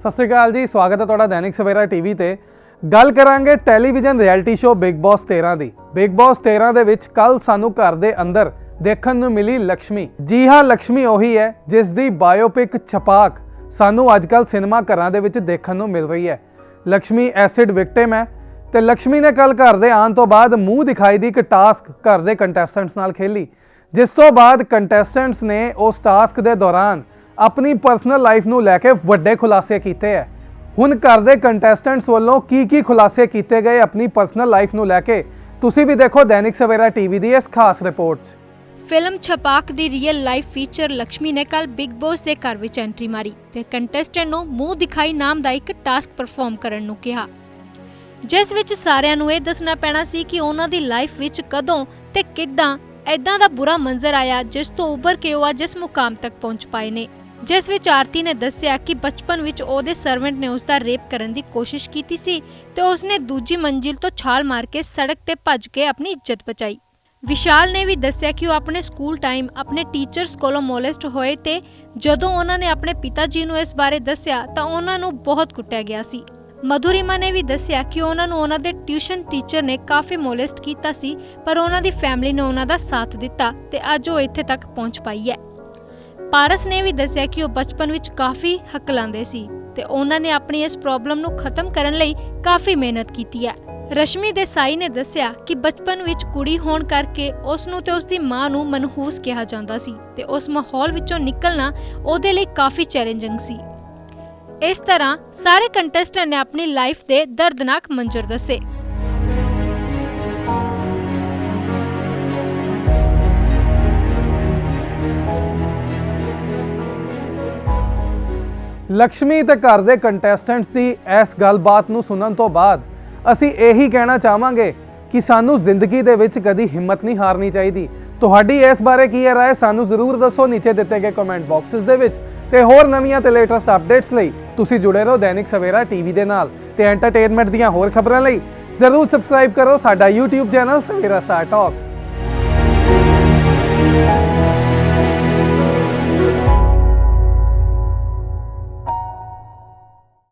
ਸਤਿ ਸ਼੍ਰੀ ਅਕਾਲ ਜੀ, ਸਵਾਗਤ ਹੈ ਤੁਹਾਡਾ ਦੈਨਿਕ ਸਵੇਰਾ ਟੀਵੀ ਤੇ। ਗੱਲ ਕਰਾਂਗੇ television reality show Bigg Boss 13 ਦੀ। ਬਿਗ ਬਾਸ 13 ਦੇ ਵਿੱਚ ਕੱਲ ਸਾਨੂੰ ਘਰ ਦੇ ਅੰਦਰ ਦੇਖਣ ਨੂੰ ਮਿਲੀ ਲక్ష్ਮੀ ਜੀ ਹਾਂ ਲక్ష్ਮੀ ਉਹੀ ਹੈ ਜਿਸ ਦੀ ਬਾਇਓਪਿਕ ਛਪਾਕ ਸਾਨੂੰ ਅੱਜਕੱਲ ਸਿਨੇਮਾ ਘਰਾਂ ਦੇ ਵਿੱਚ ਦੇਖਣ ਨੂੰ ਮਿਲ ਰਹੀ ਹੈ। ਲక్ష్ਮੀ ਐਸਿਡ ਵਿਕਟਿਮ ਹੈ ਤੇ ਲక్ష్ਮੀ ਨੇ ਕੱਲ ਘਰ ਦੇ ਆਉਣ ਤੋਂ ਬਾਅਦ ਮੂੰਹ ਦਿਖਾਈ ਦੀ ਇੱਕ ਟਾਸਕ ਘਰ ਦੇ ਕੰਟੈਸਟੈਂਟਸ ਨਾਲ ਖੇਲੀ। ਜਿਸ ਤੋਂ ਬਾਅਦ ਕੰਟੈਸਟੈਂਟਸ ਨੇ ਉਸ ਟਾਸਕ ਦੇ ਦੌਰਾਨ ਆਪਣੀ ਪਰਸਨਲ ਲਾਈਫ ਨੂੰ ਲੈ ਕੇ ਵੱਡੇ ਖੁਲਾਸੇ ਕੀਤੇ ਹੈ। ਹੁਣ ਘਰ ਦੇ ਕੰਟੈਸਟੈਂਟਸ ਵੱਲੋਂ ਕੀ ਕੀ ਖੁਲਾਸੇ ਕੀਤੇ ਗਏ ਆਪਣੀ ਪਰਸਨਲ ਲਾਈਫ ਨੂੰ ਲੈ ਕੇ? ਤੁਸੀਂ ਵੀ ਦੇਖੋ ਦੈਨਿਕ ਸਵੇਰਾ ਟੀਵੀ ਦੀ ਇਸ ਖਾਸ ਰਿਪੋਰਟ ਫਿਲਮ ਛਪਾਕ ਦੀ ਰੀਅਲ ਲਾਈਫ ਫੀਚਰ ਲక్ష్ਮੀ ਨੇ ਕੱਲ ਬਿਗ ਬੌਸ ਦੇ ਘਰ ਵਿੱਚ ਐਂਟਰੀ ਮਾਰੀ ਤੇ ਕੰਟੈਸਟੈਂਟ ਨੂੰ ਮੂੰਹ ਦਿਖਾਈ ਨਾਮ ਦਾ ਇੱਕ ਟਾਸਕ ਪਰਫਾਰਮ ਕਰਨ ਨੂੰ ਕਿਹਾ। ਜਿਸ ਵਿੱਚ ਸਾਰਿਆਂ ਨੂੰ ਇਹ ਦੱਸਣਾ ਪੈਣਾ ਸੀ ਕਿ ਉਹਨਾਂ ਦੀ ਲਾਈਫ ਵਿੱਚ ਕਦੋਂ ਤੇ ਕਿੱਦਾਂ ਐਦਾਂ ਦਾ ਬੁਰਾ ਮੰਜ਼ਰ ਆਇਆ, ਜਿਸ ਤੋਂ ਉੱਭਰ ਕੇ ਉਹ ਅੱਜ ਇਸ ਮੁਕਾਮ ਤੱਕ ਪਹੁੰਚ ਪਾਏ ਨੇ। ਜਿਸ ਵਿੱਚ ਆਰਤੀ ਨੇ ਦੱਸਿਆ ਕਿ ਬਚਪਨ ਵਿੱਚ ਉਹਦੇ ਸਰਵੈਂਟ ਨੇ ਉਸ ਦਾ ਰੇਪ ਕਰਨ ਦੀ ਕੋਸ਼ਿਸ਼ ਕੀਤੀ ਸੀ ਤੇ ਉਸਨੇ ਦੂਜੀ ਮੰਜ਼ਿਲ ਤੋਂ ਛਾਲ ਮਾਰ ਕੇ ਸੜਕ ਤੇ ਭੱਜ ਕੇ ਆਪਣੀ ਇੱਜ਼ਤ ਬਚਾਈ। ਵਿਸ਼ਾਲ ਨੇ ਵੀ ਦੱਸਿਆ ਕਿ ਉਹ ਆਪਣੇ ਸਕੂਲ ਟਾਈਮ ਆਪਣੇ ਟੀਚਰਸ ਕੋਲੋਂ ਮੋਲੈਸਟ ਹੋਏ ਤੇ ਜਦੋਂ ਉਹਨਾਂ ਨੇ ਆਪਣੇ ਪਿਤਾ ਜੀ ਨੂੰ ਇਸ ਬਾਰੇ ਦੱਸਿਆ ਤਾਂ ਉਹਨਾਂ ਨੂੰ ਬਹੁਤ ਕੁੱਟਿਆ ਗਿਆ ਸੀ। ਮਧੁਰਿਮਾ ਨੇ ਵੀ ਦੱਸਿਆ ਕਿ ਉਹਨਾਂ ਨੂੰ ਉਹਨਾਂ ਦੇ ਟਿਊਸ਼ਨ ਟੀਚਰ ਨੇ ਕਾਫੀ ਮੋਲੈਸਟ ਕੀਤਾ ਸੀ, ਪਰ ਉਹਨਾਂ ਦੀ ਫੈਮਿਲੀ ਨੇ ਉਹਨਾਂ ਦਾ ਸਾਥ ਦਿੱਤਾ ਤੇ ਅੱਜ ਉਹ ਇੱਥੇ ਤੱਕ ਪਹੁੰਚ ਪਾਈ ਹੈ। ਪਾਰਸ ਨੇ ਵੀ ਦੱਸਿਆ ਕਿ ਉਹ ਬਚਪਨ ਵਿੱਚ ਕਾਫੀ ਹੱਕ ਹਕਲਾਉਂਦੇ ਸੀ ਤੇ ਉਹਨਾਂ ਨੇ ਆਪਣੀ ਇਸ ਪ੍ਰੋਬਲਮ ਨੂੰ ਖਤਮ ਕਰਨ ਲਈ ਕਾਫੀ ਮਿਹਨਤ ਕੀਤੀ ਹੈ। ਰਸ਼ਮੀ ਦੇਸਾਈ ਨੇ ਦੱਸਿਆ ਕਿ ਬਚਪਨ ਵਿੱਚ ਕੁੜੀ ਹੋਣ ਕਰਕੇ ਉਸ ਨੂੰ ਤੇ ਉਸ ਦੀ ਮਾਂ ਨੂੰ ਮਨਹੂਸ ਕਿਹਾ ਜਾਂਦਾ ਸੀ ਤੇ ਉਸ ਮਾਹੌਲ ਵਿੱਚੋਂ ਨਿਕਲਣਾ ਉਹਦੇ ਲਈ ਕਾਫੀ ਚੈਲੰਜਿੰਗ ਸੀ। ਇਸ ਤਰ੍ਹਾਂ ਸਾਰੇ ਕੰਟੈਸਟੈਂਟ ਨੇ ਆਪਣੀ ਲਾਈਫ ਦੇ ਦਰਦਨਾਕ ਮੰਜ਼ਰ ਦੱਸੇ। ਲక్ష్ਮੀ ਤੇ ਘਰ ਦੇ ਕੰਟੈਸਟੈਂਟਸ ਦੀ ਇਸ ਗੱਲਬਾਤ ਨੂੰ ਸੁਣਨ ਤੋਂ ਬਾਅਦ ਅਸੀਂ ਇਹੀ ਕਹਿਣਾ ਚਾਹਾਂਗੇ ਕਿ ਸਾਨੂੰ ਜ਼ਿੰਦਗੀ ਦੇ ਵਿੱਚ ਕਦੀ ਹਿੰਮਤ ਨਹੀਂ ਹਾਰਨੀ ਚਾਹੀਦੀ। ਤੁਹਾਡੀ ਇਸ ਬਾਰੇ ਕੀ ਹੈ ਰਾਏ? ਸਾਨੂੰ ਜ਼ਰੂਰ ਦੱਸੋ ਨੀਚੇ ਦਿੱਤੇ ਗਏ ਕਮੈਂਟ ਬਾਕਸਸ ਦੇ ਵਿੱਚ। ਤੇ ਹੋਰ ਨਵੀਆਂ ਤੇ ਲੇਟੈਸਟ ਅਪਡੇਟਸ ਲਈ ਤੁਸੀਂ ਜੁੜੇ ਰਹੋ ਦੈਨਿਕ ਸਵੇਰਾ ਟੀਵੀ ਦੇ ਨਾਲ। ਤੇ ਐਂਟਰਟੇਨਮੈਂਟ ਦੀਆਂ ਹੋਰ ਖਬਰਾਂ ਲਈ ਜ਼ਰੂਰ ਸਬਸਕ੍ਰਾਈਬ ਕਰੋ ਸਾਡਾ YouTube channel Savera star talks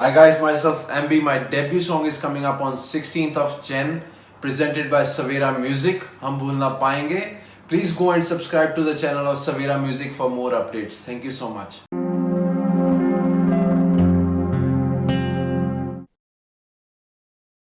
Hi guys, myself MB. My debut song is coming up on 16th of Jan, presented by Savera Music. हम भूल ना पाएंगे. Please go and subscribe to the channel of Savera Music for more updates. Thank you so much.